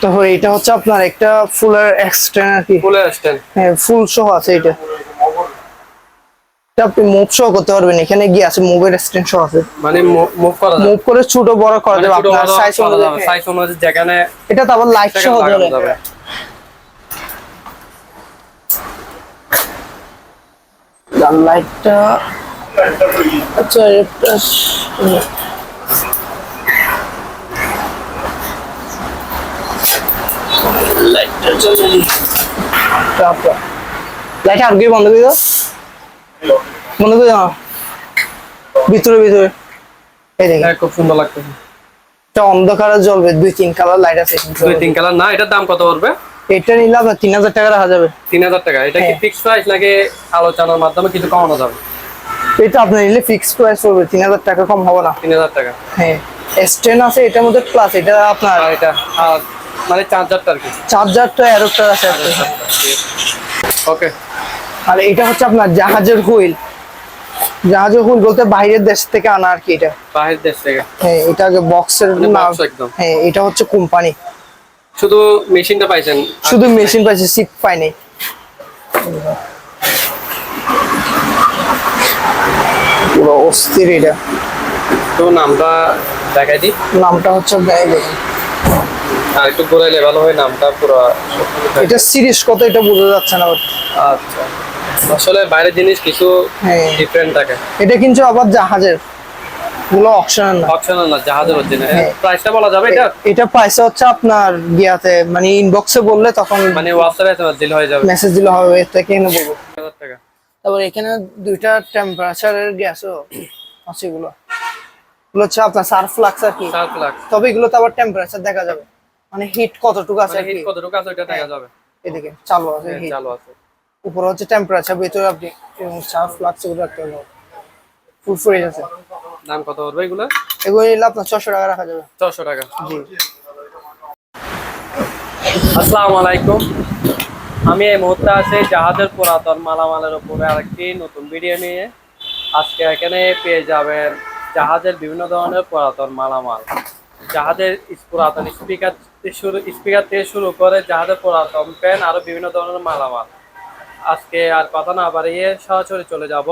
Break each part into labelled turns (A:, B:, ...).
A: তারপর এটা হচ্ছে আপনার একটা ফুলের এক্সটেন্ড আর কি।
B: ফুলের স্ট্যান্ড
A: হ্যাঁ ফুল সহ আছে এটা। এটা আপনি মুভ সহ করতে পারবেন। এখানে গিয়ে আছে মুভের স্ট্যান্ড সহ আছে।
B: মানে মুভ করা
A: মুভ করে ছোট বড় করা যাবে আপনার সাইজ অনুযায়ী।
B: সাইজ অনুযায়ী যেখানে
A: এটা তো আবার লাইট সহ
B: যাবে।
A: লাইটটা আচ্ছা লাইটটা চলে লাইট আর কি বন্ধ করে দাও। বন্ধ করে দাও। ভিতরে ভিতরে। এই
B: হ্যাঁ খুব সুন্দর লাগতেছে।
A: এটা অন্ধকারে জ্বলবে দুই তিন কালার লাইট আছে
B: দুই তিন কালার না এটার দাম কত পড়বে?
A: এটা নিলে আপনার তিন হাজার টাকা রাখা যাবে।
B: তিন হাজার টাকা। এটা কি
A: হ্যাঁ।
B: ফিক্স প্রাইস নাকি আলোচনার মাধ্যমে কিছু কমানো যাবে?
A: এটা আপনার নিলে ফিক্স প্রাইস পড়বে তিন হাজার টাকা কম হবে না।
B: তিন হাজার টাকা।
A: হ্যাঁ। স্টেন আছে এটার মধ্যে প্লাস এটা আপনার
B: এটা মানে চার্জারটা আর কি?
A: চার্জারটা অ্যাডাপ্টার আছে।
B: ওকে
A: আর এটা হচ্ছে আপনার জাহাজের হুইল। জাহাজের হুইল বলতে বাইরের দেশ থেকে আনা আর কি এটা।
B: বাহির দেশ থেকে?
A: হ্যাঁ এটা আগে বক্সের নাম।
B: একদম।
A: হ্যাঁ এটা হচ্ছে কোম্পানি
B: শুধু মেশিনটা পাইছেন?
A: শুধু মেশিন পাইছে সিপ পাইনি পুরো অস্থির এটা।
B: তো নামটা দেখাই দিই।
A: নামটা হচ্ছে দেখুন।
B: আর একটু ঘুরাইলে ভালো হয় নামটা পুরো
A: এটা সিরিজ কত এটা বোঝা যাচ্ছে না
B: আচ্ছা। আসলে বাইরের জিনিস কিছু
A: হ্যাঁ।
B: ডিফারেন্ট থাকে।
A: এটা কিন্তু আবার জাহাজেরগুলো অপশনাল না।
B: অপশনাল না জাহাজের অরিজিনাল
A: হ্যাঁ।
B: প্রাইসটা বলা যাবে এটা?
A: এটা পয়সা হচ্ছে আপনার গিয়াতে মানে ইনবক্সে বললে তখন
B: মানে হোয়াটসঅ্যাপে এসএমএস দিলে হয়ে যাবে।
A: মেসেজ দিলে হবে এর থেকে এনে বলব
B: 1000 টাকা।
A: তারপর এখানে দুইটা টেম্পারেচারের গ্যাসও আছে এগুলো। এগুলো হচ্ছে আপনার সার্ফ ফ্লাক্স আর কি।
B: 7 লাখ
A: তবে এগুলো তো আবার টেম্পারেচার দেখা যাবে। মানে হিট কতটুকু আছে
B: মানে হিট কতটুকু আছে ওইটা দেখা যাবে।
A: এদিকে চালু আছে
B: হ্যাঁ,
A: হিট
B: চালু আছে।
A: উপরে হচ্ছে টেম্পারেচার ভিতরে আপনি সার্ফ ফ্লাক্স এগুলো রাখতে হবে ফুল ফ্রেশ আছে।
B: দাম কত পড়বে এগুলো?
A: এগুলো নিলে আপনার ছশো টাকা রাখা যাবে।
B: 600 টাকা।
A: জি।
B: আসসালামু আলাইকুম। আমি এই মুহূর্তে আছি জাহাজের পুরাতন মালামালের উপরে আরেকটি নতুন ভিডিও নিয়ে। আজকে এখানে পেয়ে যাবেন জাহাজের বিভিন্ন ধরনের পুরাতন মালামাল। ইস- পুরাতন স্পিকার শুরু স্পিকার থেকে শুরু করে জাহাজের পুরাতন পেন আরও বিভিন্ন ধরনের মালামাল। আজকে আর কথা না বাড়িয়ে সরাসরি চলে যাব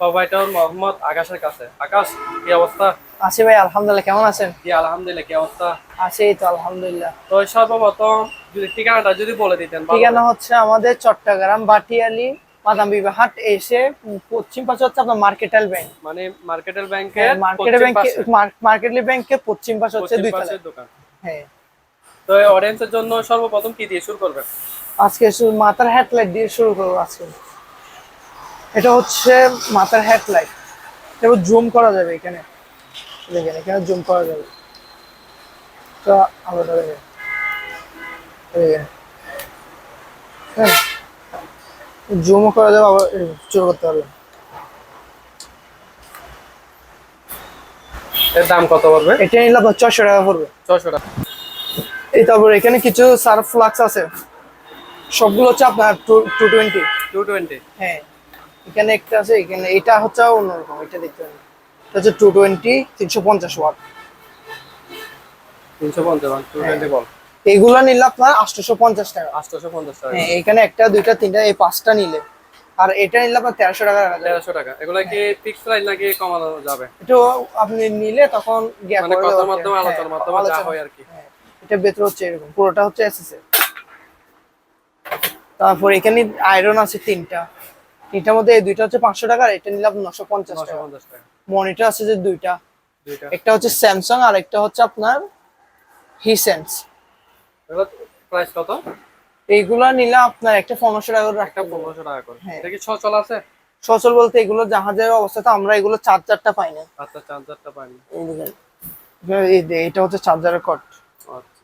B: প্রোভাইডার মোহাম্মদ আকাশের কাছে। আকাশ কি অবস্থা?
A: আছি ভাই আলহামদুলিল্লাহ। কেমন আছেন?
B: জি আলহামদুলিল্লাহ। কি অবস্থা?
A: আছি তো আলহামদুলিল্লাহ।
B: তো সর্বপ্রথম যদি ঠিকানাটা যদি বলে দিতেন
A: ঠিকানা হচ্ছে আমাদের চট্টগ্রাম বাটিয়ালি মাদাম বিবা হাট এসে পশ্চিম পাশে হচ্ছে আপনার মার্কেটাল ব্যাংক
B: মানে মার্কেটের ব্যাংকের
A: মার্কেটের ব্যাংকে মার্কেটলি ব্যাংকের পশ্চিম পাশে। হচ্ছে দুই তলা
B: দোকান।
A: হ্যাঁ।
B: তো অডিয়েন্সের জন্য সর্বপ্রথম কি দিয়ে শুরু করবেন?
A: আজকে মাথার হেডলাইট দিয়ে শুরু করব আজকে। এটা হচ্ছে মাথার হেডলাইট এবার জুম করা যাবে এখানে। দেখেন এখানে জুম করা যাবে। তো আলাদা দেখেন। হ্যাঁ। জুমও করা যাবে আবার চুর করতে পারবেন
B: এর দাম কত পড়বে?
A: এটা নিলে আপনার ছশো টাকা পড়বে।
B: ছশো টাকা।
A: এই তারপর এখানে কিছু সার্ফ ফ্লাক্স আছে। সবগুলো হচ্ছে আপনার two two twenty.
B: Two twenty?
A: হ্যাঁ। এখানে একটা আছে এখানে এটা হচ্ছে অন্যরকম এটা দেখতে পারেন। এটা হচ্ছে টু টোয়েন্টি তিনশো পঞ্চাশ ওয়াট।
B: তিনশো পঞ্চাশ টু টোয়েন্টি বল।
A: এইগুলো নিলে আপনার আটশোশো পঞ্চাশ টাকা।
B: আটশোশো পঞ্চাশ টাকা।
A: হ্যাঁ এখানে একটা দুইটা তিনটা এই পাঁচটা নিলে। আর এটা নিলে আপনার তেরোশো টাকা
B: তেরোশো টাকা। এগুলো কি ফিক্স প্রাইস নাকি কমানো যাবে?
A: এটা আপনি নিলে তখন
B: মানে কথার মাধ্যমে আলোচনার
A: হ্যাঁ,
B: মাধ্যমে যা হয় আর কি।
A: হ্যাঁ, এটা ভেতরে হচ্ছে এরকম। পুরোটা হচ্ছে এসএসএ তারপর এখানে আয়রন আছে তিনটা। তিনটার মধ্যে এই দুইটা হচ্ছে পাঁচশো টাকা আর এটা নিলে আপনার নশো পঞ্চাশ টাকা। মনিটর আছে যে দুইটা। একটা হচ্ছে স্যামসাং আর একটা হচ্ছে আপনার হিসেন্স
B: এগুলো প্রাইস কত?
A: এইগুলা নিলে আপনার একটা পনেরোশো টাকা করে
B: একটা পনেরোশো টাকা করে।
A: হ্যাঁ।
B: এটা কি সচল আছে?
A: সচল বলতে এগুলো জাহাজের অবস্থাতে আমরা এগুলো চার্জারটা পাই না।
B: আচ্ছা চার্জারটা পাইনি
A: এই দেখেন। এই যে এটা হচ্ছে চার্জারের কট
B: আচ্ছা।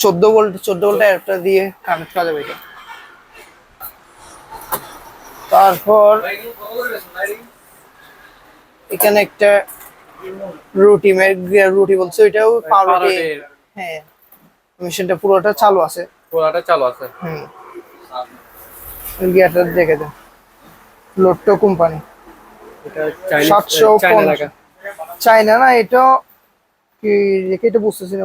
A: চোদ্দ ভোল্ট চোদ্দ ভোল্ট দিয়ে কানেক্ট করা যাবে এটা। তারপর এখানে একটা রুটি রুটি বলছে ওইটাও পাউরুটি। হ্যাঁ। মেশিনটা পুরোটা চালু আছে।
B: পুরাটা চালু আছে।
A: হুম। গিয়ারটা দেখে দেন। লোট্টো কোম্পানি।
B: এটা
A: সাতশো
B: চাইনা
A: না এটা কি রেখে এটা বুঝতেছি না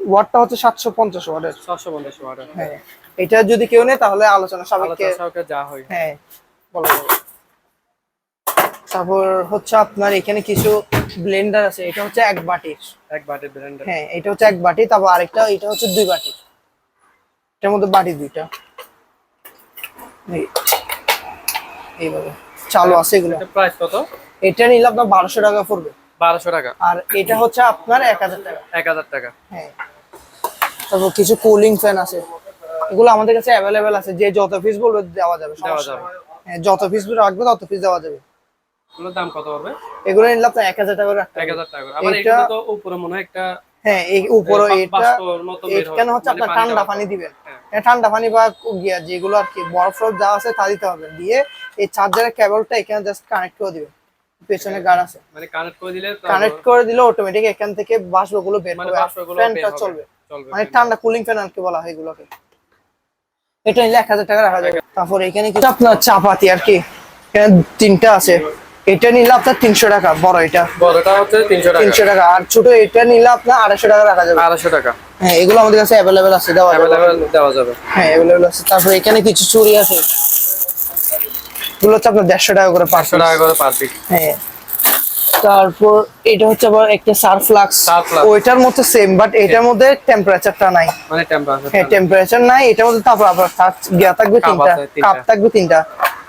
A: ওয়াটটা হচ্ছে সাতশো পঞ্চাশ ওয়াটের
B: সাতশো পঞ্চাশ ওয়াট
A: হ্যাঁ। এটা যদি কেউ নেয় তাহলে আলোচনা সাপেক্ষে
B: যা হয়।
A: হ্যাঁ। বলো। তারপর হচ্ছে আপনার এখানে কিছু ব্লেন্ডার আছে এটা হচ্ছে এক বাটির
B: এক বাটি ব্লেন্ডার
A: হ্যাঁ এটা হচ্ছে এক বাটি তারপর আরেকটা এটা হচ্ছে দুই বাটি। এটার মধ্যে বাটি দুইটা। এইভাবে। চালু আছে এগুলো।
B: এটা প্রাইস কত?
A: এটা নিলে আপনার বারোশো টাকা পড়বে।
B: বারোশো টাকা।
A: আর এটা হচ্ছে আপনার এক হাজার টাকা।
B: এক হাজার টাকা।
A: হ্যাঁ। তারপর কিছু কুলিং ফ্যান আছে। এগুলো আমাদের কাছে অ্যাভেলেবেল আছে। যে যত পিস বলবে দেওয়া যাবে
B: দেওয়া যাবে।
A: হ্যাঁ যত পিস রাখবে তত পিস দেওয়া যাবে।
B: এগুলোর দাম কত পড়বে?
A: এগুলো নিলে আপনার এক হাজার টাকা
B: এক হাজার টাকা আবার
A: এটা-
B: তো উপরে মনে হয় একটা
A: হ্যাঁ এই উপরে এটা হচ্ছে
B: মানে
A: আপনার ঠান্ডা পানি দিবেন।
B: হ্যাঁ।
A: হ্যাঁ, ঠান্ডা পানি বা গিয়া যেগুলো আর কি বরফ টরফ যা আছে তা দিতে হবে। দিয়ে এই চার্জারের কেবলটা এখানে জাস্ট কানেক্ট করে দিবেন। পেছনে আছে।
B: মানে কানেক্ট করে দিলে তারপর-
A: কানেক্ট করে দিলে অটোমেটিক এখান থেকে বাষ্পগুলো বের
B: মানে
A: হবে। ফ্যানটা চলবে।
B: চলবে
A: মানে ঠান্ডা কুলিং ফ্যান আর কি বলা হয় এগুলোকে। এটা নিলে এক হাজার টাকা রাখা যাবে। তারপর এখানে কিছু আপনার চাপাতি আর কি। এখানে তিনটা আছে। এটা নিলে আপনার তিনশো টাকা বড় এটা।
B: বড়টা হচ্ছে তিনশো টাকা।
A: তিনশো টাকা আর ছোট এটা নিলে আপনার আড়াইশো টাকা রাখা যাবে।
B: আড়াইশো টাকা।
A: হ্যাঁ এগুলো আমাদের কাছে অ্যাভেলেবেল আছে দেওয়া যাবে।
B: দেওয়া যাবে।
A: হ্যাঁ অ্যাভেলেবেল আছে। তারপর এখানে কিছু চুড়ি আছে। এগুলো হচ্ছে আপনার দেড়শো টাকা করে
B: পাঁচশো
A: পাঁচশো
B: টাকা করে পার পিস
A: হ্যাঁ। তারপর এটা হচ্ছে আবার একটা সার্ফ ফ্লাক্স ওইটার মধ্যে সেম বাট এটার মধ্যে টেম্পারেচারটা নাই।
B: মানে টেম্পারেচার
A: হ্যাঁ টেম্পারেচার নাই এটার মধ্যে তারপর আবার গিয়া থাকবে তিনটা। কাপ থাকবে তিনটা।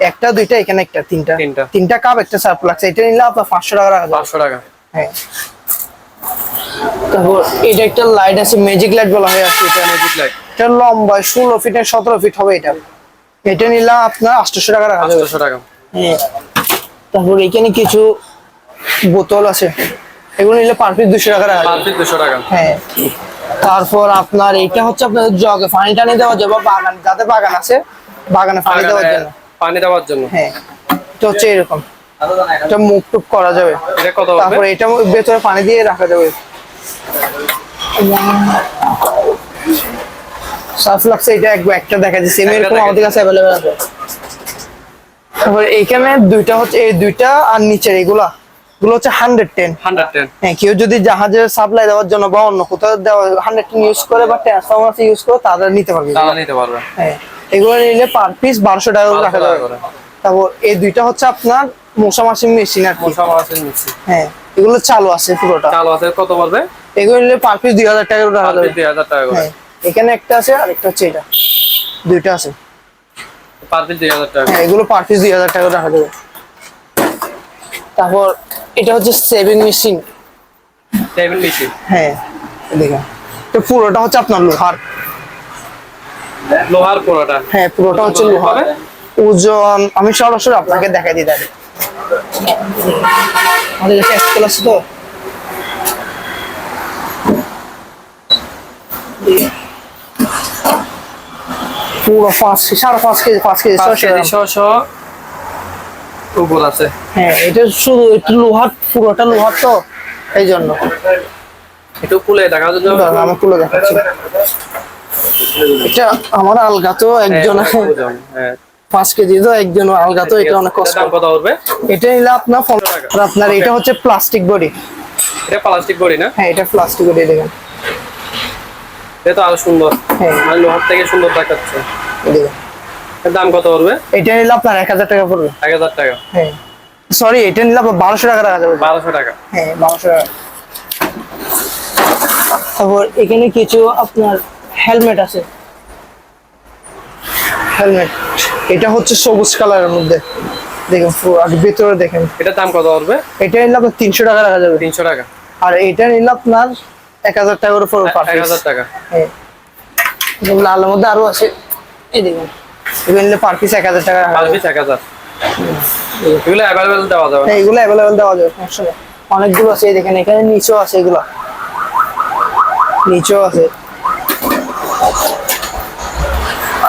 A: একটা দুইটা এখানে একটা তিনটা।
B: তিনটা।
A: তিনটা কাপ একটা সারফ্লাক্স এটা নিলে আপনার পাঁচশো টাকা রাখা
B: পাঁচশো টাকা।
A: হ্যাঁ। তারপর এটা একটা লাইট আছে ম্যাজিক লাইট বলা হয় কি। এটা
B: ম্যাজিক লাইট
A: এটা লম্বা ষোলো ফিটের সতেরো ফিট হবে এটা। এটা নিলাম আপনার আটশোশো টাকা রাখা
B: পাঁচশো টাকা।
A: হ্যাঁ। তারপর এখানে কিছু বোতল আছে। এগুলো নিলে পার পিস দুশো টাকা রাখা
B: পার পিস দুশো টাকা।
A: হ্যাঁ। তারপর আপনার এটা হচ্ছে আপনার জগে পানি টানি দেওয়া যাবে বাগান যাতে বাগান আছে বাগানে পানি দেওয়ার জন্য।
B: পানি দেওয়ার জন্য।
A: হ্যাঁ। এটা হচ্ছে এরকম। এটা মুখ টুক করা যাবে।
B: এটা কত
A: তারপর এটা ভেতরে পানি দিয়ে রাখা যাবে। সার্ফ লাগছে এটা এক একটা দেখা যাচ্ছে সেম এরকম আমাদের কাছে অ্যাভেলেবেল আছে। তারপর এইখানে দুইটা হচ্ছে এই দুইটা আর নিচের এগুলা। এগুলো হচ্ছে হান্ড্রেড টেন হ্যাঁ কেউ যদি জাহাজের সাপ্লাই দেওয়ার জন্য বা অন্য কোথাও দেওয়া হান্ড্রেড টেন ইউজ করে বা ট্রান্সফরমার ইউজ করে তারা নিতে পারবে।
B: নিতে পারবে।
A: হ্যাঁ এগুলো নিলে পার পিস বারোশো টাকা রাখা যাবে। তারপর এই দুইটা হচ্ছে আপনার মশা মাসিং মেশিন আর
B: মশা মাছের নিচ্ছি
A: হ্যাঁ এগুলো চালু আছে পুরোটা।
B: চালু আছে কত পড়বে?
A: এগুলো নিলে পার পিস দুই হাজার টাকা রাখা যাবে।
B: দুই হাজার টাকা
A: হ্যাঁ এখানে একটা আছে আর একটা হচ্ছে এটা। দুইটা আছে।
B: পার পিস দুই হাজার টাকা
A: হ্যাঁ এগুলো পার পিস দুই হাজার টাকা রাখা যাবে। তারপর এটা হচ্ছে সেভিং মেশিন
B: টেবিল মেশিন
A: হ্যাঁ দেখেন তো পুরোটা হচ্ছে আপনার লোহার।
B: লোহার পোড়াটা
A: হ্যাঁ পুরোটা হচ্ছে লোহার। ওজন আমি সরাসরি আপনাকে দেখাই দিই দাঁড়িয়ে আমাদের কাছে এক্সেল আছে তো। পুরো পাঁচ সাড়ে পাঁচ কেজি পাঁচ কেজি
B: ছশো উপর আছে।
A: হ্যাঁ এটা শুধু একটু লোহার পুরোটা লোহার তো এই জন্য
B: একটু খুলে দেখার জন্য
A: দাঁড়ান, আমি দেখাচ্ছি। এটা আমার আলগা তো একজন
B: হ্যাঁ, হ্যাঁ।
A: পাঁচ কেজি তো একজন আলগা তো এটা অনেক কষ্ট।
B: কত পড়বে
A: এটা নিলে আপনার পনেরো
B: টাকা।
A: আপনার এটা হচ্ছে প্লাস্টিক বডি
B: এটা প্লাস্টিক বডি না?
A: হ্যাঁ এটা প্লাস্টিক বডি দেখেন।
B: এটা তো আরও সুন্দর।
A: হ্যাঁ।
B: মানে লোহার থেকে সুন্দর দেখাচ্ছে।
A: দেখেন।
B: দাম কত পড়বে?
A: এটা নিলে আপনার এক হাজার টাকা পড়বে।
B: এক হাজার টাকা।
A: হ্যাঁ। সরি এটা নিলে আপনার বারোশো টাকা রাখা যাবে।
B: বারোশো টাকা।
A: হ্যাঁ বারোশো টাকা। তারপর এখানে কিছু আপনার হেলমেট আছে। হেলমেট এটা হচ্ছে সবুজ কালারের মধ্যে। দেখেন আর ভিতরে দেখেন।
B: এটার দাম কত পড়বে?
A: এটা নিলে আপনার তিনশো টাকা রাখা যাবে।
B: তিনশো টাকা।
A: আর এটা নিলে আপনার এক হাজার টাকার করে পড়বে পার
B: এক হাজার টাকা।
A: হ্যাঁ। লালের মধ্যে আরও আছে। এই দেখুন। এগুলো নিলে পার পিস এক হাজার টাকা
B: পার পিস এক হাজার। এগুলো অ্যাভেলেবেল দেওয়া যাবে?
A: হ্যাঁ এগুলো অ্যাভেলেবেল দেওয়া যাবে সমস্যা নেই। অনেকগুলো আছে দেখেন এখানে নিচেও আছে এগুলো। নিচেও আছে।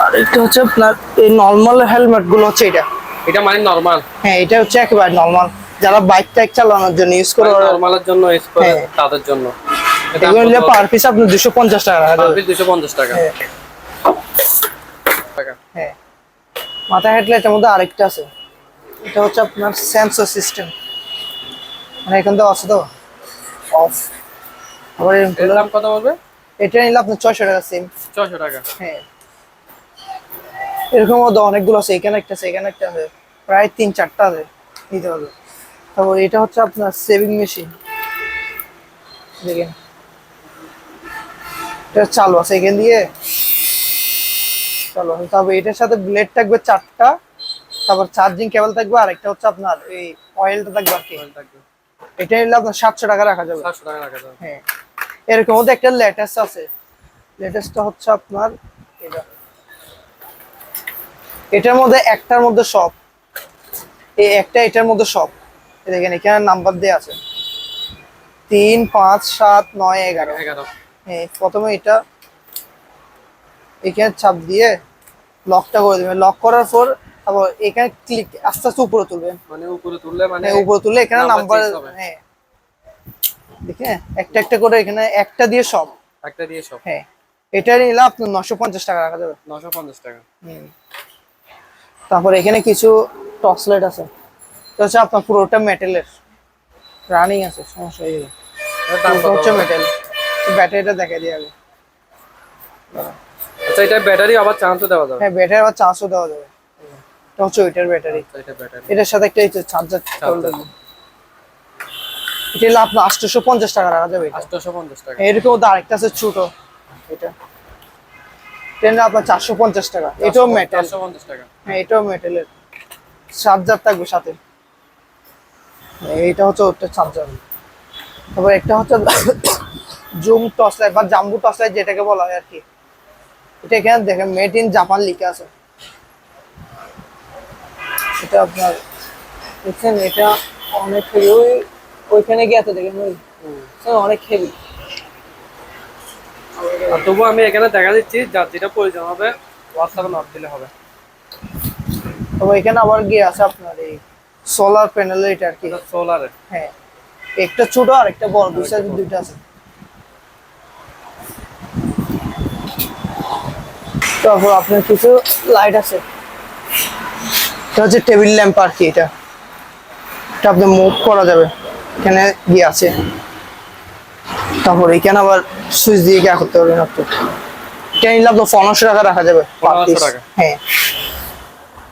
A: আর এটা হচ্ছে আপনার এই নর্মাল হেলমেটগুলো হচ্ছে এটা।
B: এটা মানে নর্মাল
A: হ্যাঁ এটা হচ্ছে একেবারে নর্মাল যারা বাইক টাইক চালানোর জন্য ইউজ করে
B: নর্মালের জন্য use করে
A: হ্যাঁ।
B: তাদের জন্য।
A: এগুলো নিলে পার পিস আপনার দুশো পঞ্চাশ টাকা
B: পার পিস দুশো পঞ্চাশ টাকা।
A: হ্যাঁ।
B: টাকা
A: হ্যাঁ মাথা হেডলাইটের মধ্যে আরেকটা আছে। এটা হচ্ছে আপনার সেন্সর সিস্টেম মানে এখান থেকে আছে তো? অফ আবার
B: এর দাম কত পড়বে?
A: এটা নিলে আপনার ছয়শো টাকা সেম
B: ছয়শো টাকা।
A: হ্যাঁ। এরকম মধ্যে অনেকগুলো আছে। এখানে একটা আছে এখানে একটা আছে। প্রায় তিন চারটা আছে। নিতে হবে। তারপর এটা হচ্ছে আপনার সেভিং মেশিন দেখেন। এটা চালু আছে এখান দিয়ে। চালু তারপর এটার সাথে ব্লেড থাকবে চারটা তারপর চার্জিং কেবল থাকবে আর একটা হচ্ছে আপনার এই অয়েলটা থাকবে আর কি। এটা নিলে আপনার সাতশো টাকা রাখা যাবে।
B: সাতশো টাকা রাখা যাবে।
A: হ্যাঁ। এরকম মধ্যে একটা লেটেস্ট আছে। লেটেস্টটা হচ্ছে আপনার এটা এটার মধ্যে একটার মধ্যে সব। এই একটা এটার মধ্যে সব। দেখেন এখানে নাম্বার দেওয়া আছে। তিন পাঁচ সাত নয় এগারো।
B: এগারো।
A: হ্যাঁ প্রথমে এটা এখানে চাপ দিয়ে লকটা করে দেবেন। লক করার পর আবার এখানে ক্লিক আস্তে আস্তে উপরে তুলবেন।
B: মানে উপরে তুললে মানে
A: হ্যাঁ উপরে তুললে এখানে নাম্বার হ্যাঁ। দেখে একটা একটা করে এখানে একটা দিয়ে সব।
B: একটা দিয়ে সব।
A: হ্যাঁ এটা নিলে আপনার নশো পঞ্চাশ টাকা রাখা যাবে।
B: নশো পঞ্চাশ টাকা।
A: হুম। তারপর এখানে কিছু টর্চ লাইট আছে। তো হচ্ছে আপনার পুরোটা মেটেলের রানিং আছে সমস্যা হয়ে
B: দাম
A: হচ্ছে মেটেল ব্যাটারিটা দেখা দিয়ে আগে।
B: আচ্ছা এটা ব্যাটারি আবার চান্সও দেওয়া যাবে।
A: হ্যাঁ ব্যাটারি আবার চার্জও দেওয়া যাবে। এটা হচ্ছে ওইটার ব্যাটারি
B: আচ্ছা, এটা ব্যাটারি
A: এটার সাথে একটা চার্জার
B: Charger।
A: এটা হলো আপনার আটশোশো পঞ্চাশ টাকা রাখা যাবে
B: আটশোশো পঞ্চাশ টাকা।
A: এরকম আরেকটা আছে ছোট। এটা। আপনার চারশো পঞ্চাশ টাকা এটাও মেটেল
B: টাকা।
A: হ্যাঁ এটাও মেটেলের চার্জার থাকবে সাথে। এইটা হচ্ছে ওটা চার্জার তারপর একটা হচ্ছে জুম বা জাম্বু যেটাকে বলা হয় আর কি। এটা এখানে দেখেন মেড ইন জাপান লিখে আছে। এটা আপনার দেখছেন এটা অনেক হেভি ওই ওইখানে গিয়ে দেখেন ওই। অনেক হেভি
B: তবুও আমি এখানে দেখা দিচ্ছি যার যেটা প্রয়োজন হবে হোয়াটসঅ্যাপে নক দিলে হবে।
A: তবে এখানে আবার গিয়ে আছে আপনার এই সোলার প্যানেল এটা আর কি।
B: সোলারে
A: হ্যাঁ একটা ছোট আর একটা বড় দুইটা আছে। তারপর আপনার কিছু লাইট আছে। এটা হচ্ছে টেবিল ল্যাম্প আর কি এটা। এটা আপনি মুভ করা যাবে। এখানে গিয়ে আছে। তারপর এখানে আবার সুইচ দিয়ে গিয়ে করতে পারবেন আপনি। এটা নিলে আপনার পনেরোশো টাকা রাখা যাবে per
B: 1500
A: piece।
B: টাকা।
A: হ্যাঁ।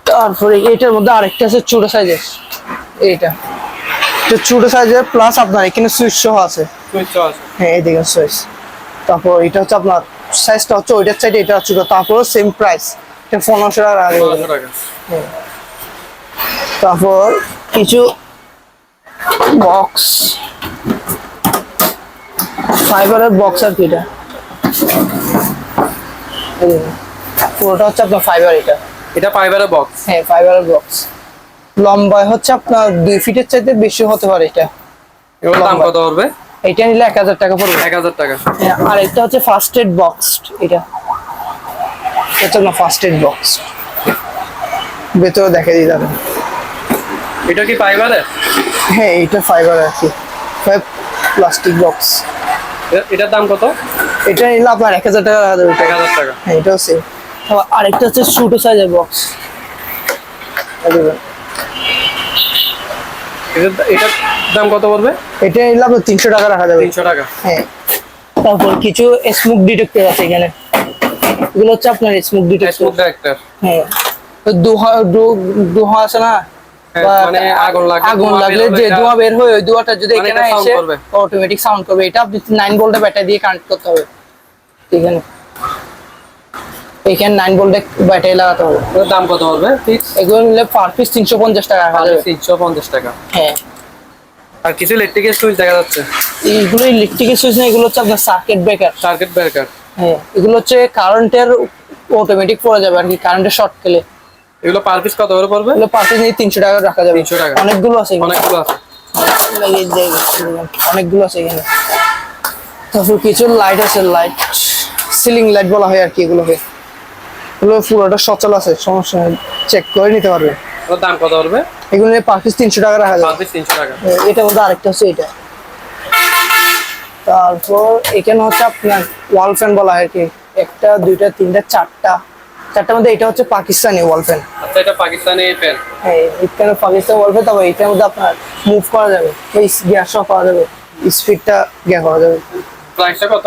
A: তারপরে এটার মধ্যে আরেকটা আছে ছোট সাইজের এইটা। ছোট সাইজের প্লাস আপনার এখানে সুইচ সহ আছে।
B: সুইচ আছে।
A: হ্যাঁ এই দেখেন সুইচ তারপর এটা হচ্ছে আপনার সাইজটা হচ্ছে ওইটার সাইডে এটা ছোট তারপর সেম প্রাইস এটা পনেরোশো টাকা তারপর কিছু বক্স ফাইবারের বক্স আর কি এটা। পুরোটা হচ্ছে আপনার ফাইবার এটা।
B: এটা ফাইবারের বক্স
A: হ্যাঁ ফাইবারের বক্স লম্বায় হচ্ছে আপনার দুই ফিটের চাইতে বেশি হতে পারে এটা।
B: এগুলোর দাম কত পড়বে
A: এটা নিলে এক হাজার টাকা পড়বে।
B: এক হাজার টাকা।
A: হ্যাঁ, আর একটা হচ্ছে ফার্স্ট এড বক্স এটা। এটা আপনার ফার্স্ট এড বক্স ভেতরে দেখে দিয়ে যাবেন
B: এটা কি ফাইবারের
A: হ্যাঁ এইটা ফাইবার আর কি। ফাইভ প্লাস্টিক বক্স
B: এটার দাম কত?
A: এটা নিলে আপনার এক হাজার টাকা লাগবে
B: এক হাজার টাকা।
A: হ্যাঁ এটাও সেম আরেকটা হচ্ছে ছোটো সাইজের বক্স
B: এটার এটার দাম কত পড়বে?
A: এটা নিলে আপনার তিনশো টাকা রাখা যাবে।
B: তিনশো টাকা।
A: হ্যাঁ। তারপর কিছু স্মোক ডিটেক্টর আছে এখানে। এগুলো হচ্ছে আপনার স্মোক ডিটেক্টর
B: স্মোক ডাইরেক্টর
A: হ্যাঁ। দুহা দুহা আছে না?
B: হ্যাঁ, মানে আগুন লাগলে
A: আগুন লাগলে যে ধোঁয়া বের হয় ওই ধোঁয়াটা যদি
B: মানে
A: এখানে এসে অটোমেটিক সাউন্ড করবে। এটা আপনি নাইন ভোল্টের ব্যাটারি দিয়ে কানেক্ট করতে হবে। এখানে এখানে নাইন ভোল্টের ব্যাটারি লাগাতে হবে।
B: দাম কত ফিক্স
A: এগুলো নিলে পার পিস তিনশো পঞ্চাশ টাকা
B: তিনশো পঞ্চাশ টাকা।
A: হ্যাঁ।
B: আর কিছু ইলেকট্রিকের সুইচ দেখা যাচ্ছে?
A: এইগুলো ইলেকট্রিকের সুইচ না এগুলো হচ্ছে আপনার সার্কিট ব্রেকার
B: সার্কিট ব্রেকার
A: হ্যাঁ এগুলো হচ্ছে কারেন্টের অটোমেটিক পড়ে যাবে আর কি কারেন্টের শর্ট খেলে
B: এগুলো পার পিস কত করে পড়বে?
A: এগুলো পার পিস নিয়ে তিনশো টাকা রাখা যাবে।
B: 300 টাকা।
A: অনেকগুলো আছে
B: অনেকগুলো আছে।
A: অনেকগুলো আছে এখানে। তারপর কিছু লাইট আছে লাইট সিলিং লাইট বলা হয় আর কি এগুলোকে। এগুলো পুরোটা সচল আছে সমস্যা নেই। চেক করে নিতে পারবে।
B: দাম কত পড়বে?
A: এগুলো পার পিস তিনশো টাকা রাখা যাবে
B: তিনশো টাকা।
A: এটার মধ্যে আরেকটা হচ্ছে এটা। তারপর এখানে হচ্ছে আপনার ওয়াল ফ্যান বলা হয় কি। একটা দুইটা তিনটা চারটা। চারটার মধ্যে এটা হচ্ছে পাকিস্তানি ওয়াল ফ্যান
B: আচ্ছা এটা পাকিস্তানি ফ্যান
A: হ্যাঁ এখানে পাকিস্তান ওয়াল ফ্যান তারপর এটার মধ্যে আপনার মুভ করা যাবে। গ্যাস অফ করা যাবে। স্পিডটা গ্যাস করা যাবে।
B: প্রাইসটা কত?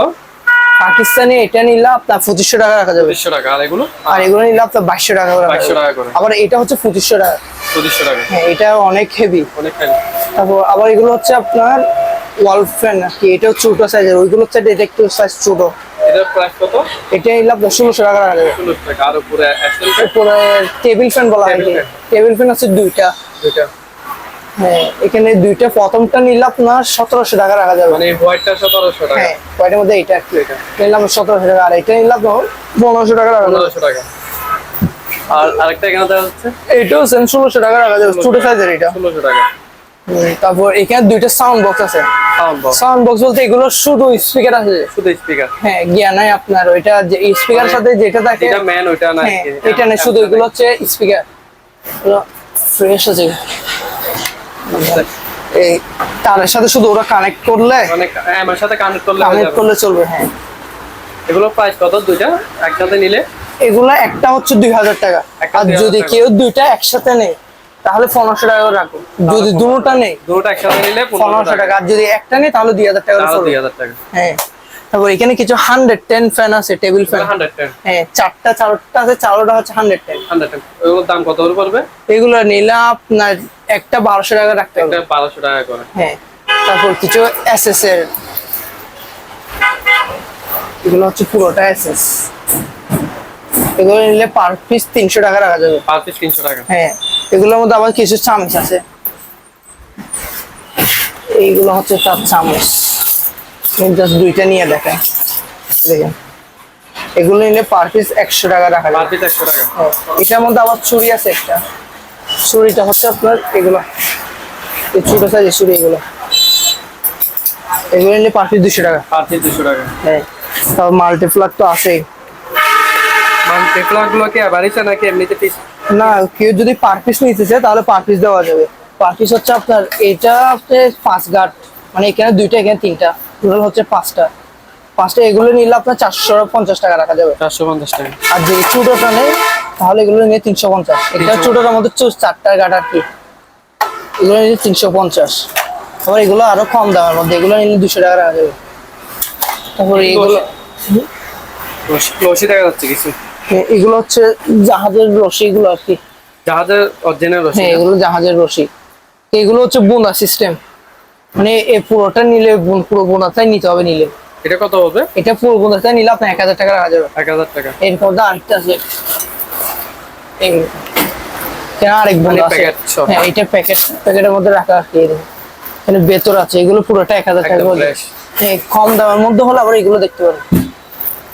A: পাকিস্তানি এটা নিলে আপনার পঁচিশশো টাকা রাখা যাবে।
B: পঁচিশশো টাকা আর এগুলো?
A: আর এগুলো নিলে আপনার বাইশশো টাকা করে
B: বাইশশো টাকা করে।
A: আবার এটা হচ্ছে পঁচিশশো টাকা।
B: পঁচিশশো টাকা।
A: হ্যাঁ এটা অনেক হেভি
B: অনেক
A: তারপর আবার এগুলো হচ্ছে আপনার ওয়াল ফ্যান আর কি এটা ছোট সাইজের ওইগুলো হচ্ছে এটা একটু সাইজ ছোট।
B: এটার প্রাইস কত?
A: এটা নিলে ষোলোশো টাকা রাখা যাবে।
B: ষোলোশো টাকা। আর উপরে
A: উপরে টেবিল ফ্যান বলা হয় টেবিল ফ্যান আছে দুইটা।
B: দুইটা।
A: হ্যাঁ এখানে দুইটা প্রথমটা নিলে আপনার সতেরোশো টাকা রাখা যাবে।
B: মানে হোয়াইটটা সতেরোশো টাকা।
A: হ্যাঁ কয়টার মধ্যে এইটা
B: এটা
A: নিলাম সতেরোশো টাকা আর এটা নিলাম পনেরোশো টাকা রাখা যাবে।
B: টাকা। আর আরেকটা এখানে দেখা যাচ্ছে
A: এটাও সেম ষোলোশো টাকা রাখা যাবে ছোট সাইজের এটা
B: ষোলোশো টাকা।
A: তারপর এখানে দুইটা সাউন্ড বক্স আছে।
B: সাউন্ড বক্স
A: বলতে এগুলো শুধু স্পিকার আছে।
B: শুধু স্পিকার
A: হ্যাঁ জ্ঞান আপনার ওইটা যে স্পিকার
B: মানে
A: সাথে যেটা থাকে
B: এটা ম্যান ওইটা না
A: হ্যাঁ এটা না শুধু এগুলো হচ্ছে স্পিকার ফ্রেশ আছে। এই তারের সাথে শুধু ওরা কানেক্ট করলে
B: মানে আমার সাথে কানেক্ট করলে
A: কানেক্ট করলে চলবে হ্যাঁ।
B: এগুলো প্রাইস কত দুইটা? একসাথে নিলে?
A: এগুলো একটা হচ্ছে দুই হাজার টাকা। আর যদি কেউ দুইটা একসাথে নেই তাহলে পনেরোশো টাকা করে রাখো যদি দুটা নেই
B: দুটো একসাথে নিলে
A: পনেরোশো টাকা। আর যদি একটা নেই তাহলে দুই হাজার টাকা
B: দুই হাজার টাকা।
A: হ্যাঁ। তারপর এখানে কিছু হান্ড্রেড টেন ফ্যান আছে টেবিল ফ্যান হ্যাঁ চারটা চারটা আছে চারোটা হচ্ছে হান্ড্রেড টেন
B: ওগুলোর দাম কত করে পড়বে?
A: এগুলো নিলে আপনার একটা বারোশো টাকা রাখতে হবে।
B: বারোশো টাকা করে।
A: হ্যাঁ তারপর কিছু এসএস এর। এগুলো হচ্ছে পুরোটা এসএস এগুলো নিলে পার পিস তিনশো টাকা রাখা যাবে।
B: পার পিস তিনশো টাকা।
A: হ্যাঁ এগুলোর মধ্যে আবার কিছু চামচ আছে। এইগুলো হচ্ছে তার চামচ। জাস্ট দুইটা নিয়ে দেখেন দেখেন। এগুলো নিলে পার পিস একশো টাকা রাখা
B: পার পিস একশো টাকা।
A: হ্যাঁ, এটার মধ্যে আবার ছুরি আছে একটা। ছুরিটা হচ্ছে আপনার এগুলো। এই ছোট সাইজের ছুরি এগুলো। এগুলো নিলে পার পিস দুশো টাকা।
B: পার পিস দুশো টাকা।
A: হ্যাঁ। তারপর মাল্টিপ্লাগ তো আছেই।
B: টেফলা গুলো কি বাড়িছে নাকি এমনিতে পিস
A: না কেউ যদি পার পিস নিতে চায় তাহলে পার পিস দেওয়া যাবে। পার পিস হচ্ছে আপনার এটা হচ্ছে পাঁচ গাট মানে এখানে দুইটা এখানে তিনটা। টোটাল হচ্ছে পাঁচটা। পাঁচটা এগুলো নিলে আপনার চারশো পঞ্চাশ টাকা রাখা যাবে।
B: চারশো পঞ্চাশ টাকা।
A: আর যদি ছোটোটা নেই তাহলে এগুলো নিয়ে তিনশো পঞ্চাশ। এটা
B: 350
A: ছোটোটার মধ্যে চো- চারটা গাট আর কি? এগুলো নিলে তিনশো পঞ্চাশ। আবার এগুলো আরও কম দামের মধ্যে এগুলো নিলে দুশো টাকা রাখা যাবে। তারপরে এগুলো
B: রশি দেখা যাচ্ছে কিছু।
A: এগুলো হচ্ছে জাহাজের রশি এগুলো আর কি।
B: জাহাজের অরিজিনাল রশি
A: হ্যাঁ এগুলো জাহাজের রশি। এগুলো হচ্ছে বোনা সিস্টেম মানে এই পুরোটা নিলে বোন- পুরো বোনাটাই নিতে হবে নিলে।
B: এটা কত হবে?
A: এটা পুরো বোনাটাই নিলে আপনার এক হাজার টাকা রাখা যাবে।
B: এক হাজার টাকা।
A: এরপর দা আরেকটা আছে। আরেক বোন আছে।
B: প্যাকেট
A: হ্যাঁ এটা প্যাকেট প্যাকেটের মধ্যে রাখা আর কি। এখানে বেতর আছে এগুলো পুরোটা এক হাজার টাকা। হ্যাঁ কম দামের মধ্যে হলে আবার এগুলো দেখতে পারেন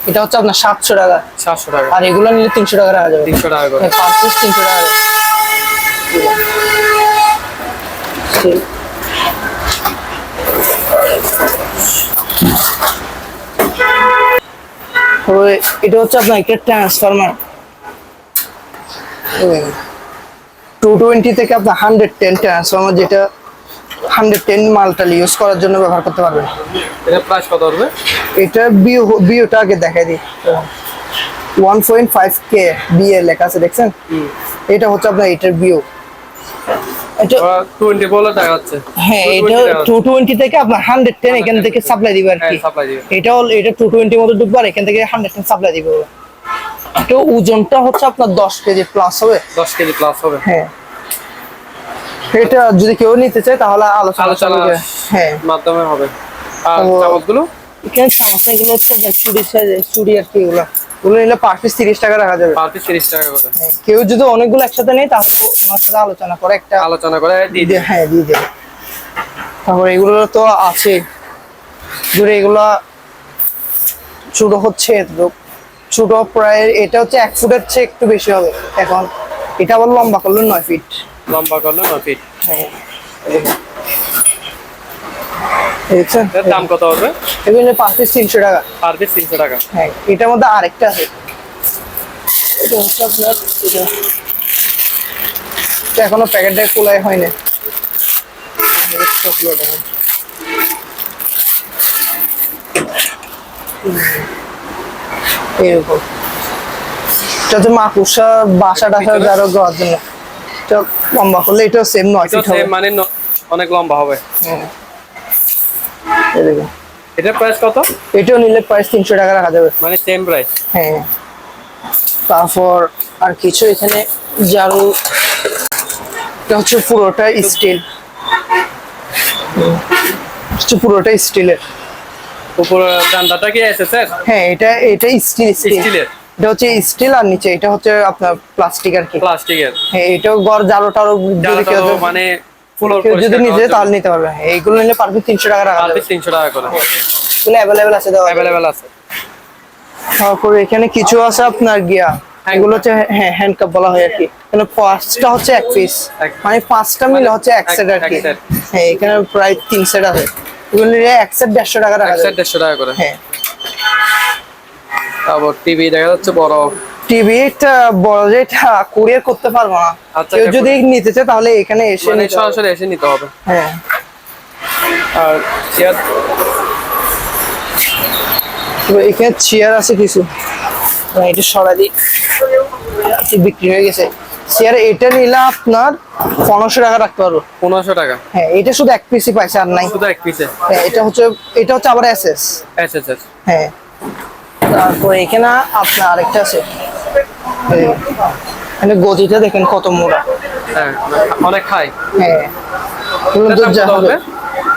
A: এটা হচ্ছে আপনার সাতশো টাকা।
B: সাতশো টাকা।
A: আর এগুলো নিলে তিনশো টাকা রাখা যাবে।
B: তিনশো টাকা করে।
A: পার পিস তিনশো টাকা করে। ঠিক। তবে এটা হচ্ছে আপনার একটা ট্রান্সফরমার টু টোয়েন্টি থেকে আপনার হান্ড্রেড টেন ট্রান্সফরমার যেটা হান্ড্রেড টেন মালটাল ইউজ করার জন্য ব্যবহার করতে পারবেন।
B: এটা প্রাইস কত হবে?
A: এটা বিও বিওটা আগে দেখাই দিই। One point five K VA লেখা আছে দেখছেন? এটা হচ্ছে আপনার এটার বিও এটা
B: টোয়েন্টি বলে দেখা যাচ্ছে
A: হ্যাঁ এটা টু টোয়েন্টি থেকে আপনার হান্ড্রেড টেন এখান থেকে সাপ্লাই দিবে আর কি। এটা এটা টু টোয়েন্টির মধ্যে এখান থেকে হান্ড্রেড টেন সাপ্লাই দিবে তো ওজনটা হচ্ছে আপনার দশ কেজি প্লাস হবে?
B: দশ কেজি প্লাস হবে।
A: হ্যাঁ। এটা যদি কেউ নিতে চায় তাহলে আলোচনা। হ্যাঁ
B: মাধ্যমে হবে। আর চামচগুলো?
A: এখানে চামচা এগুলো হচ্ছে আপনার চুরি চুরি আর কি এগুলো। ওগুলো নিলে পার পিস তিরিশ টাকা রাখা যাবে।
B: পার পিস তিরিশ টাকা করে।
A: হ্যাঁ, কেউ যদি অনেকগুলো একসাথে নেই তাহলে ওনার সাথে আলোচনা করে একটা
B: আলোচনা করে দিয়ে
A: দিয়ে হ্যাঁ দিয়ে দেবে। তারপর এগুলো তো আছে। দূরে এগুলা ছোট হচ্ছে। ছোট প্রায় এটা হচ্ছে এক ফুটের চেয়ে একটু বেশি হবে। এখন এটা আবার লম্বা করলে নয় ফিট
B: লম্বা করলে নয় ফিট
A: হ্যাঁ।
B: এর দাম কত হবে?
A: এগুলো পাঁচ পিস তিনশো টাকা।
B: পার পিস তিনশো টাকা।
A: হ্যাঁ এটার মধ্যে আরেকটা আছে। এটা হচ্ছে আপনার এটা এটা এখনও প্যাকেটটা খোলাই হয়নি এরকম এটা হচ্ছে মাকুসা বাসা টাসা যারা দেওয়ার জন্য। এটা লম্বা করলে এটা সেম নয়
B: তো মানে অনেক লম্বা হবে।
A: হ্যাঁ।
B: এটার প্রাইস কত?
A: এটাও নিলে প্রাইস তিনশো টাকা রাখা যাবে।
B: মানে সেম প্রাইস
A: হ্যাঁ। তারপর আর কিছু এখানে ঝাড়ু এটা হচ্ছে পুরোটা স্টিল হচ্ছে পুরোটা স্টিলের
B: উপর ডান্ডাটা কি আছে স্যার
A: হ্যাঁ এটা এটা স্টিল স্টিল
B: স্টিলের
A: এটা হচ্ছে স্টিল আর নিচে এটা হচ্ছে আপনার প্লাস্টিক আর কি।
B: প্লাস্টিকের
A: হ্যাঁ এটাও গড় জারো
B: যারা মানে
A: কেউ যদি নিতে তাহলে নিতে পারবে এইগুলো নিলে পার পিস তিনশো টাকা রাখা যাবে।
B: তিনশো টাকা করে।
A: এগুলো অ্যাভেলেবেল আছে দেওয়া
B: অ্যাভেলেবেল আছে।
A: তারপর এখানে কিছু আছে আপনার গিয়া। এগুলো হচ্ছে হ্যাঁ হ্যান্ড কাপ বলা হয় আর কি। পাঁচটা হচ্ছে এক পিস মানে পাঁচটা মিলে হচ্ছে এক সেট আর কি। হ্যাঁ এখানে প্রায় তিন সেট আছে। এগুলো নিলে এক সেট দেড়শো টাকা রাখা
B: একশো দেড়শো টাকা করে।
A: হ্যাঁ।
B: তারপর টিভি দেখা যাচ্ছে বড়।
A: টিভিটা বড় যেটা কুরিয়ার করতে পারব না।
B: আচ্ছা,
A: কেউ যদি নিতে চায় তাহলে এখানে এসে
B: মানে
A: নিতে হবে।
B: সরাসরি এসে নিতে হবে।
A: হ্যাঁ।
B: আর চেয়ার
A: তো এখানে চেয়ার আছে কিছু। এটা সরাদি আছে, বিক্রি হয়ে গেছে। চেয়ার এটা নিলে আপনার পনেরোশো টাকা রাখতে পারব।
B: পনেরোশো টাকা?
A: হ্যাঁ এটা শুধু এক পিসই পাইছে আর নাই।
B: শুধু এক পিসে
A: হ্যাঁ এটা হচ্ছে এটা হচ্ছে আবার এসএস
B: এস এস এস
A: হ্যাঁ। তারপর এখানে আপনার আরেকটা আছে। এই, এখানে গদিটা দেখেন কত মোড়া।
B: হ্যাঁ অনেক খাই
A: হ্যাঁ। এগুলো তো যা হবে।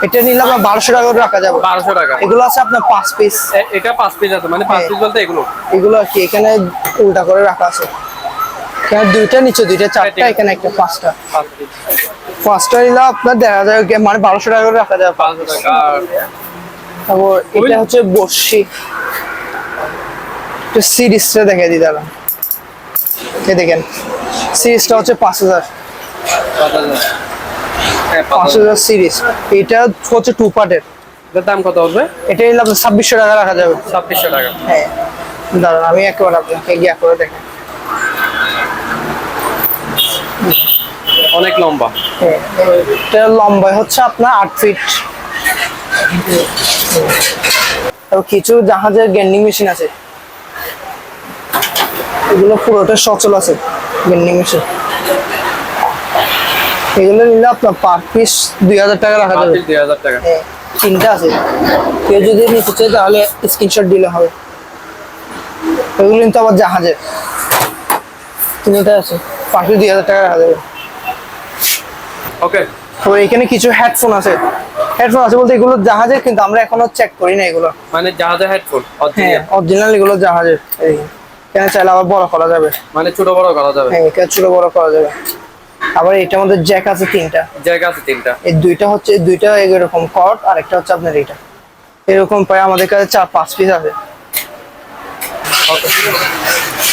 A: এটা নিলে আপনার বারোশো টাকা রাখা যাবে।
B: বারোশো টাকা।
A: এগুলো আছে আপনার পাঁচ পিস
B: এটা পাঁচ পিস আছে মানে পাঁচ
A: হ্যাঁ।
B: পিস বলতে এগুলো।
A: এগুলো আর কি এখানে উল্টা করে রাখা আছে। এখানে দুইটা নিচে দুইটা চারটা এখানে একটা পাঁচটা। পাঁচটা নিলে আপনার দেখা যায় মানে বারোশো টাকা করে রাখা যাবে।
B: পাঁচশো টাকা
A: তারপর এটা হচ্ছে বর্ষি সিরিজটা দেখে দিই দাঁড়া এই দেখেন। সিরিজটা হচ্ছে পাঁচ হাজার।
B: পাঁচ হাজার হ্যাঁ পাঁচ হাজার
A: সিরিজ। এটা হচ্ছে টু পার্টের
B: এটার দাম কত হবে?
A: এটা নিলে আপনার ছাব্বিশশো টাকা রাখা যাবে।
B: ছাব্বিশশো টাকা।
A: হ্যাঁ। দাঁড়ান আমি একবার আপনাকে গিয়া করে দেখেন
B: অনেক লম্বা।
A: হ্যাঁ এটা লম্বায় হচ্ছে আপনার আট ফিট কিছু জাহাজের গ্যান্ডিং মেশিন আছে। এগুলো পুরোটা সচল আছে গ্যান্ডিং মেশিন এগুলো নিলে আপনার পার পিস দুই হাজার টাকা রাখা যাবে।
B: দুই হাজার টাকা।
A: হ্যাঁ তিনটা আছে। কেউ যদি নিতে চায় তাহলে স্ক্রিনশট দিলে হবে। এগুলো কিন্তু আবার জাহাজের। তিনটা আছে। পার পিস দুই হাজার টাকা রাখা যাবে।
B: ওকে
A: তো এখানে কিছু হেডফোন আছে। হেডফোন আছে বলতে এগুলো জাহাজের কিন্তু আমরা এখনও চেক করি না এগুলো।
B: মানে জাহাজের হেডফোন
A: হ্যাঁ অরিজিনাল এগুলো জাহাজের। এই চাইলে আবার বড় করা যাবে।
B: মানে ছোট বড় করা যাবে?
A: হ্যাঁ এখানে ছোট বড় করা যাবে। আবার এটার মধ্যে জ্যাক আছে তিনটা।
B: জায়গা আছে তিনটা।
A: এই দুইটা হচ্ছে দুইটা এরকম কট আর একটা হচ্ছে আপনার এইটা। এরকম প্রায় আমাদের কাছে চার পাঁচ পিস আছে।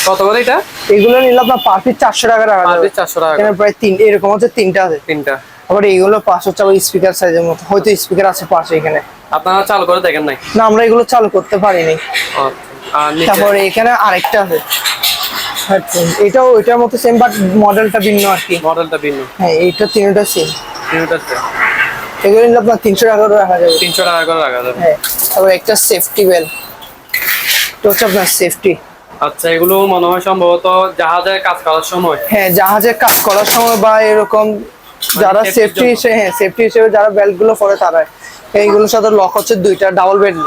B: কত? করে এটা?
A: এগুলো নিলে আপনার পার পিস চারশো টাকা রাখা যাবে।
B: চারশো টাকা।
A: এখানে প্রায় তিন এরকম হচ্ছে তিনটা আছে।
B: তিনটা।
A: আবার এইগুলো হচ্ছে আবার স্পিকার সাইজের মতো। হয়তো স্পিকার আছে পাশে এখানে।
B: আপনারা চালু করে দেখেন নাই?
A: না আমরা এগুলো চালু করতে পারিনি।
B: নিচে
A: তারপরে এখানে আরেকটা আছে হেডফোন এটাও ওইটার মতো সেম বাট মডেলটা ভিন্ন আর কি।
B: মডেলটা ভিন্ন।
A: হ্যাঁ এইটা তিনটা সেম
B: তিনটা
A: এগুলো নিলে আপনার তিনশো টাকা করে রাখা যাবে।
B: তিনশো টাকা করে রাখা যাবে।
A: হ্যাঁ তারপর একটা সেফটি বেল এটা হচ্ছে আপনার সেফটি
B: আচ্ছা এগুলো মনে হয় সম্ভবত জাহাজে কাজ করার সময়।
A: হ্যাঁ জাহাজে কাজ করার সময় বা এরকম যারা সেফটি হিসেবে হ্যাঁ সেফটি হিসেবে যারা বেল্টগুলো পরে তারা এইগুলোর সাথে লক হচ্ছে দুইটা ডাবল বেল্ট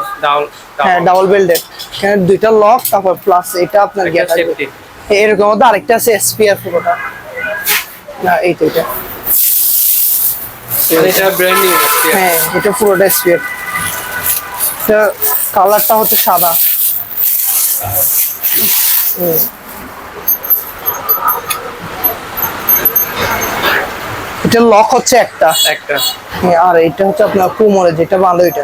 A: হ্যাঁ ডাবল বেল্টের এখানে দুইটা লক তারপর প্লাস এটা আপনার গিয়ে থাকবে।
B: সেফটি
A: এরকম মধ্যে আরেকটা আছে এসপিআর পুরোটা। না এই তো এটা
B: এটা ব্র্যান্ড নিউ
A: হ্যাঁ এটা পুরোটা স্পিয়ার কালারটা হচ্ছে সাদা। হুম। এটা লক হচ্ছে একটা।
B: একটা।
A: আর এটা হচ্ছে আপনার কোমরে যেটা বাঁধো এটা।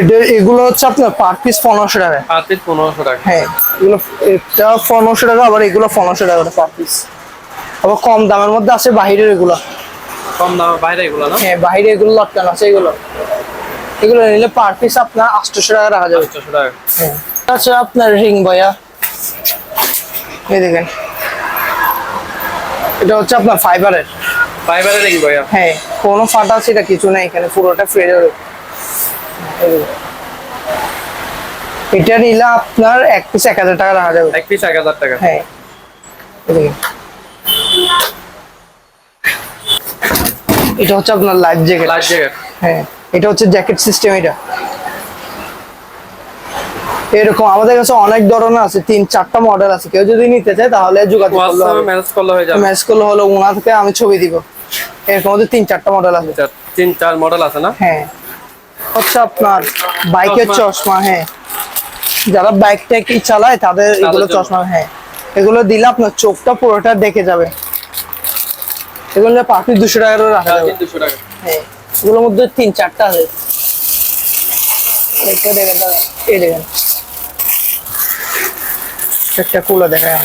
A: এটা এগুলো হচ্ছে আপনার পার পিস পনেরোশো টাকা।
B: পাঁচ পিস পনেরোশো টাকা।
A: হ্যাঁ এগুলো এটা পনেরোশো টাকা আবার এগুলো পনেরোশো টাকা পার পিস আবার কম দামের মধ্যে আছে বাহিরের এগুলো।
B: কম দাম বাইরে এগুলো না?
A: হ্যাঁ বাইরে এগুলো লটকানো আছে এগুলো? এগুলো নিলে পার পিস আপনার আটশোশো টাকা রাখা যাবে।
B: আটশোশো টাকা।
A: হ্যাঁ। আচ্ছা আপনার রিং বয়া এই দেখেন। এটা হচ্ছে আপনার ফাইবারের
B: ফাইবারে রিং বয়া
A: হ্যাঁ কোনো ফাটা এটা কিছু নেই এখানে পুরোটা ফ্রেজার এটা নিলে আপনার এক পিস এক হাজার টাকা রাখা যাবে।
B: এক পিস এক হাজার টাকা।
A: হ্যাঁ। এটা হচ্ছে আপনার লাইফ জ্যাকেট
B: লাইফ জ্যাকেট
A: হ্যাঁ এটা হচ্ছে জ্যাকেট সিস্টেম এটা। এরকম আমাদের কাছে অনেক ধরনের আছে তিন চারটা মডেল আছে। কেউ যদি নিতে চায় তাহলে যোগাযোগ করলে
B: ম্যানেজ করলে হয়ে যাবে।
A: ম্যাচ করলে হলো ওনার থেকে আমি ছবি দিব। এরকম হচ্ছে তিন চারটা মডেল আছে।
B: তিন চার মডেল আছে না?
A: হ্যাঁ। হচ্ছে আপনার বাইকের
B: চশমা।
A: হ্যাঁ। যারা বাইক টাইক চালায় তাদের এগুলো চশমা হ্যাঁ। এগুলো দিলে আপনার চোখটা পুরোটা দেখে যাবে। এগুলো পাখি দুশো টাকারও রাখা যাবে। হ্যাঁ। এগুলোর মধ্যে তিন চারটা আছে। এটা দেখেন দাদা, এই দেখেন। একটা কুলা দেখায়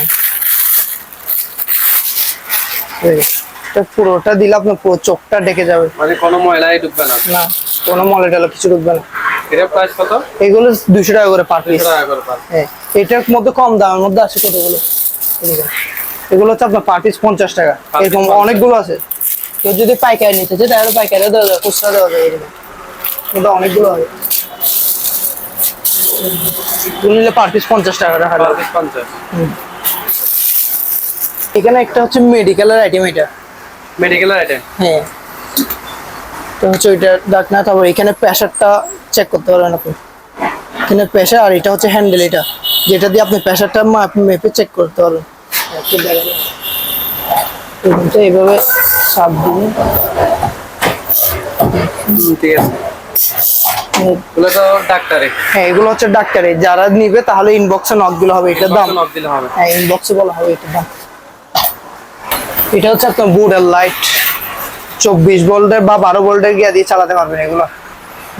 A: পুরোটা দিলে আপনার পুরো চোখটা ডেকে যাবে।
B: মানে কোনো ময়লাই ঢুকবে না?
A: না কোনো মলে টলে কিছু ঢুকবে না।
B: এটা প্রাইস কত?
A: এগুলো দুশো টাকা করে পার পিস
B: টাকা করে পার
A: হ্যাঁ এটার মধ্যে কম দামের মধ্যে আছে কতগুলো? এগুলো হচ্ছে আপনার পার পিস পঞ্চাশ টাকা। এরকম অনেকগুলো আছে। কেউ যদি পাইকারি নিতে চায় তাহলে পাইকারি দেওয়া যায় খুচরা দেওয়া যায় এরকম। অনেকগুলো আছে। এগুলো নিলে পার পিস পঞ্চাশ টাকা রাখা
B: পঞ্চাশ
A: এখানে একটা হচ্ছে মেডিকেলের আইটেম এটা।
B: মেডিকেলের আইটেম
A: হ্যাঁ। তো হচ্ছে ওইটা ডাক না তারপর এখানে প্রেশারটা চেক করতে পারবেন আপনি। এখানে প্রেশার আর এটা হচ্ছে হ্যান্ডেল এটা। যেটা দিয়ে আপনি প্রেশারটা মেপে চেক করতে পারবেন। এইভাবে সাত দিন
B: ঠিক আছে। এগুলো তো ডাক্তারে।
A: হ্যাঁ এগুলো হচ্ছে ডাক্তারি। যারা নিবে তাহলে ইনবক্সে নকগুলো হবে এটার দাম।
B: নক দিলে হবে।
A: হ্যাঁ ইনবক্সে বলা হবে এটার দাম। এটা হচ্ছে আপনার বুডের লাইট চব্বিশ ভোল্টের বা বারো ভোল্টের গিয়ে দিয়ে চালাতে পারবেন এগুলো।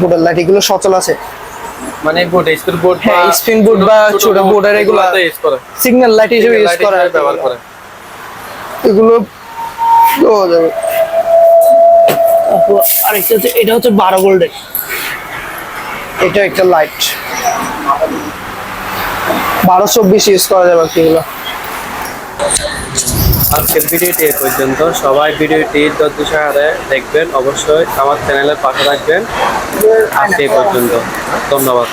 A: বুডের লাইট এগুলো সচল আছে।
B: মানে বোর্ড বোর্ড
A: হ্যাঁ, board বা ছোট board এগুলো- সিগন্যাল লাইট হিসেবে ইউজ করা
B: ব্যবহার করে।
A: এগুলো যাবে তারপর আরেকটা হচ্ছে এটা হচ্ছে বারো ভোল্টের। এটা একটা লাইট বারোশো চব্বিশ ইউজ করা যাবে এগুলো।
B: আজকের ভিডিওটি এ পর্যন্ত। সবাই ভিডিওটি সহকারে দেখবেন। অবশ্যই আমার চ্যানেলের পাশে রাখবেন আজকে এই পর্যন্ত। ধন্যবাদ।